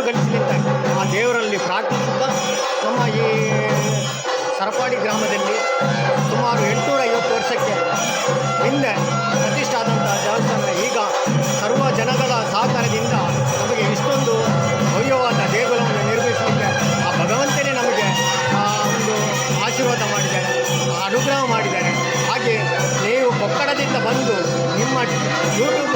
ಅನುಗ್ರಹಿಸಲಿಂತ ಆ ದೇವರಲ್ಲಿ ಪ್ರಾರ್ಥಿಸುತ್ತಾ ನಮ್ಮ ಈ ಸರಪಾಡಿ ಗ್ರಾಮದಲ್ಲಿ ಸುಮಾರು ಎಂಟುನೂರ ಐವತ್ತು ವರ್ಷಕ್ಕೆ ಹಿಂದೆ ಪ್ರತಿಷ್ಠಾದಂಥ ದೇವಸ್ಥಾನ, ಈಗ ಸರ್ವ ಜನಗಳ ಸಹಕಾರದಿಂದ ನಮಗೆ ಇಷ್ಟೊಂದು ಭವ್ಯವಾದ ದೇಗುಲವನ್ನು ನಿರ್ಮಿಸಲಿಕ್ಕೆ ಆ ಭಗವಂತನೇ ನಮಗೆ ಆ ಒಂದು ಆಶೀರ್ವಾದ ಮಾಡಿದ್ದಾರೆ ಅನುಗ್ರಹ ಮಾಡಿದ್ದಾರೆ. ಹಾಗೆ ನೀವು ಕೊಕ್ಕಡದಿಂದ ಬಂದು ನಿಮ್ಮ ಯೂಟ್ಯೂಬ್